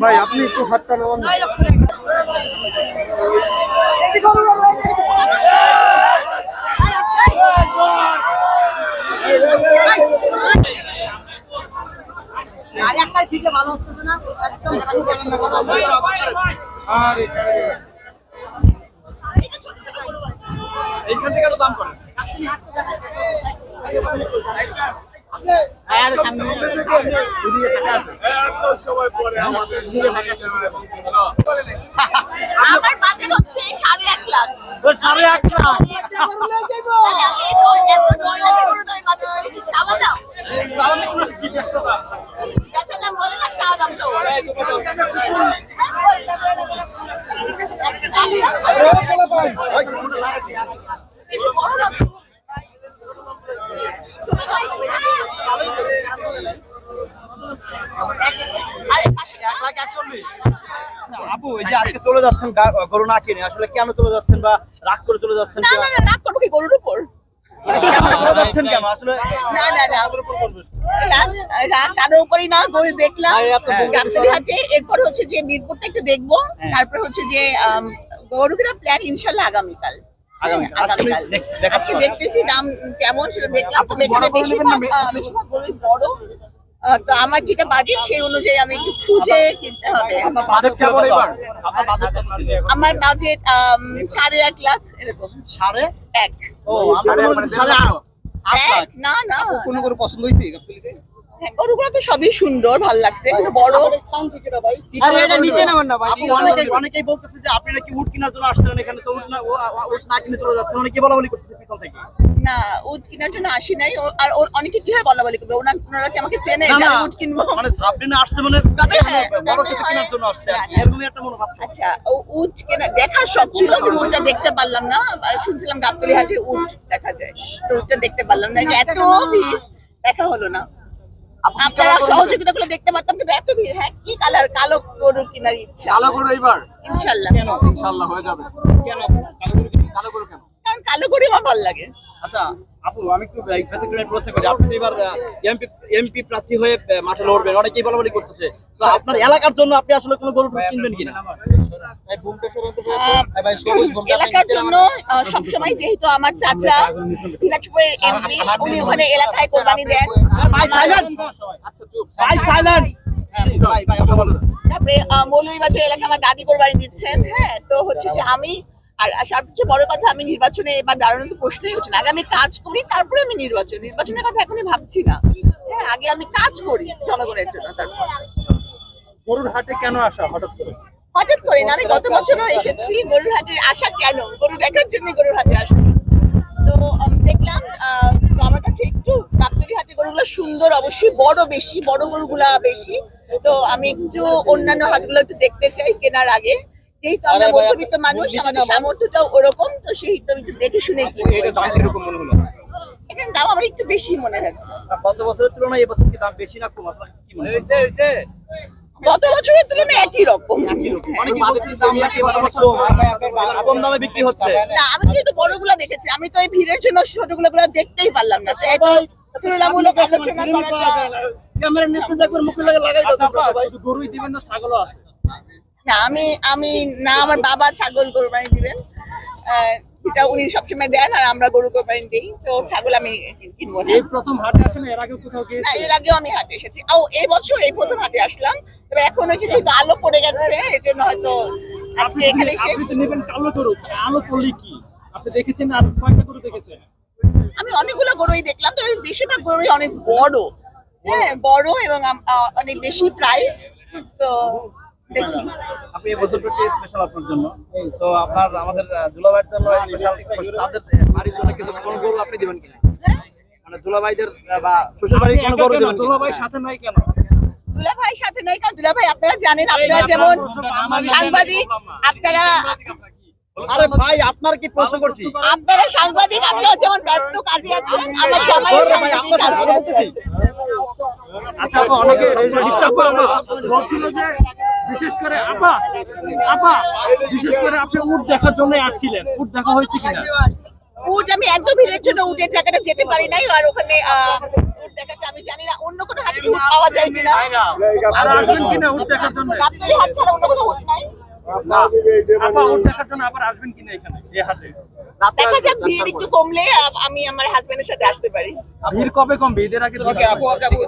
ভাই আপনি একটু হাতটা নামান না। আর একটা ফিটে ভালো হচ্ছে না এইখান থেকে আরও দাম করেন আমার বাজেট হচ্ছে সাড়ে এক লাখ। সাড়ে এক লাখ? তাহলে আমি এই তো এত নয় লাখের গরু তো আমি বাজেট করে দিচ্ছি। দামা দাও গাছের দাম বলে না চা দাম তো একটু বড় দাম তো। তুমি তো এই তুমি না। আরে পাশে এক লাখ একচল্লিশ আপু এই যে আজকে চলে যাচ্ছেন গরু না কিনে আসলে কেন চলে যাচ্ছেন বা রাগ করে চলে যাচ্ছেন না না না রাগ করব কি গরুর উপর কেন চলে যাচ্ছেন কেন আসলে না না না আমাদের উপর করবেন। রাত রাত কারও উপরই না গরু দেখলাম হ্যাঁ। গাবতলি হাটে এরপর হচ্ছে যে মিরপুরটা একটু দেখব হ্যাঁ। তারপর হচ্ছে যে প্ল্যান ইনশাল্লাহ আগামীকাল আগামীকাল। আগামীকাল আজকে। দেখতেছি দাম কেমন সেটা দেখলাম এখানে বেশিরভাগ বেশিরভাগ বড় তো আমার যেটা বাজেট সেই অনুযায়ী আমি একটু খুঁজে কিনতে হবে। আপনার বাজেট কেমন এবার? আপনার বাজেট কত ছিল? আমার বাজেট সাড়ে এক লাখ এরকম। সাড়ে এক। ও সাড়ে এক। না না। কোনো পছন্দ হয়েছে? হ্যাঁ, গরুগুলো তো সবই সুন্দর ভালো লাগছে কিন্তু বড় কি করে বলবেন? আপু অনেকেই অনেকেই বলতেছে যে আপনি নাকি উট কেনার জন্য আসছেন এখানে তো উট না উট না কিনে চলে যাচ্ছেন অনেকে বলা বলি করতেছে পিছন থেকে। না উট কেনার জন্য আসি নাই। আর অনেকে কি হয় বলা বলি করবে? ওনা- ওনারা কি আমাকে চেনে না, যে আমি উট কিনবো? মানে আসছে মানে হ্যাঁ, বড় কিছু কেনার জন্য আসছে আর কি। না, না। এরকমই একটা মনোভাব আচ্ছা ও উট কেনা দেখার শখ ছিল কিন্তু উটটা দেখতে পারলাম না। শুনছিলাম গাবতলি হাটে উট দেখা যায় তো উটটা দেখতে পারলাম না। যে এত ভিড় দেখা হলো না। আপনারা সহযোগিতা দেখতে পারতাম কিন্তু এত ভিড় হ্যাঁ কি কালার কালো গরু কেনার ইচ্ছা? কালো গরু এবার ইনশাল্লাহ। কেন ইনশাআল্লাহ হয়ে যাবে। কেন? কালো গরু? কালো গরু কেন? কারণ কালো গরু আমার ভালো লাগে। আচ্ছা আপু আমি একটু ব্যতিক্রমী প্রশ্ন করি আপনি এবার এমপি এমপি প্রার্থী হয়ে মাঠে লড়বেন অনেকেই বলা বলি করতেছে তো আপনার এলাকার জন্য আপনি আসলে কোনো গরু কিনবেন কিনা এলাকার জন্য সবসময় যেহেতু আমার চাচা দিনাজপুরের এমপি উনি ওখানে এলাকায় কোরবানি দেন তারপরে মৌলভীবাজার এলাকায় আমার দাদি কোরবানি দিচ্ছেন হ্যাঁ তো হচ্ছে যে আমি আর সবচেয়ে বড় কথা আমি নির্বাচনে এবার দাঁড়ানোর তো প্রশ্নই ওঠে না। আগে আমি কাজ করি তারপরে আমি নির্বাচন। নির্বাচনের কথা এখনই ভাবছি না। হ্যাঁ আগে আমি কাজ করি জনগণের জন্য তারপর। গরুর হাটে কেন আসা হঠাৎ করে? হঠাৎ করে না আমি গত বছরও এসেছি গরুর হাটে আসা কেন? গরু দেখার জন্য গরুর হাটে আসছি। তো দেখলাম তো আমার কাছে একটু গাবতলি হাটে গরুগুলো সুন্দর অবশ্যই বড় বেশি বড় গরুগুলা বেশি। তো আমি একটু অন্যান্য হাটগুলো একটু দেখতে চাই কেনার আগে। যেহেতু আমরা মধ্যবিত্ত মানুষ আমাদের সামর্থ্যটাও ওরকম তো সেই একটু দেখে শুনে। মনে হলো এখানে দাম আমার একটু বেশি মনে হচ্ছে। গত বছরের তুলনায় এবছর কি দাম বেশি না কম? আপনার কি মনে হচ্ছে গত বছরের তুলনায় একই রকম। বছর কম? দামে বিক্রি হচ্ছে। না আমি যেহেতু বড়গুলা দেখেছি আমি তো এই ভিড়ের জন্য ছোটগুলো গুলো দেখতেই পারলাম না। তো এত তুলনামূলক আলোচনা ক্যামেরার দেখুন মুখে লাগাই শুধু গরুই দিবেন না ছাগলও আছে। না আমি আমি না আমার বাবা ছাগল কোরবানি দিবেন। এটা উনি সবসময় দেন আর আমরা গরু কোরবানি দিই। তো ছাগল আমি কিনবো না। এই প্রথম হাটে আসেন এর আগে কোথাও না এর আগেও আমি হাটে এসেছি। ও এই বছর এই প্রথম হাটে আসলাম। তবে এখন হচ্ছে যেহেতু আলো পড়ে গেছে এই জন্য হয়তো আজকে এখানে শেষ। আপনি নেবেন কালো গরু আলো পড়লে কি? আপনি দেখেছেন আর কয়টা গরু দেখেছেন? আমি অনেকগুলো গরুই দেখলাম তবে বেশিরভাগ গরুই অনেক বড়। হ্যাঁ বড় এবং অনেক বেশি প্রাইস তো দেখি। আপনি এই বছরটা কি স্পেশাল আপনার জন্য? তো আপনার আমাদের দুলাভাইয়ের জন্য স্পেশাল তাদের বাড়ির জন্য কিছু কোন গরু আপনি দিবেন কিনা? মানে দুলাভাইদের বা শ্বশুর বাড়ির কোন গরু দিবেন দুলা ভাই কিনা? সাথে নাই কেন? দুলা ভাই সাথে নাই কারণ দুলা ভাই আপনারা জানেন আপনারা যেমন সাংবাদিক আপনারা আরে ভাই আপনার কি প্রশ্ন করছি আপনারা সাংবাদিক আপনারা যেমন ব্যস্ত কাজে আছেন আমার জামাই সাংবাদিক কাজে সাথে ব্যস্ত বলতেছি। আছে। আচ্ছা অনেকে ডিস্টার্ব করে না বলছিল যে বিশেষ করে আপা আপা বিশেষ করে আপনি উট দেখার জন্য আসছিলেন। উট দেখা হয়েছে কিনা? উট আমি এত ভিড়ের জন্য উটের জায়গাটা যেতে পারি নাই আর ওখানে উট দেখাটা আমি জানি না। অন্য কোনো হাটে উট পাওয়া যায় কিনা? আর আসবেন কিনা উট দেখার জন্য? গাবতলী হাট ছাড়া অন্য কোনো উট নাই? আপা উট দেখার জন্য আবার আসবেন কিনা এখানে এই হাটে? দেখা যাক ভিড় একটু কমলে আমি আমার হাজবেন্ডের সাথে আসতে পারি। ভিড় কবে কমবে? ঈদের আগে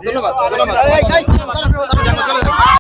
ধন্যবাদ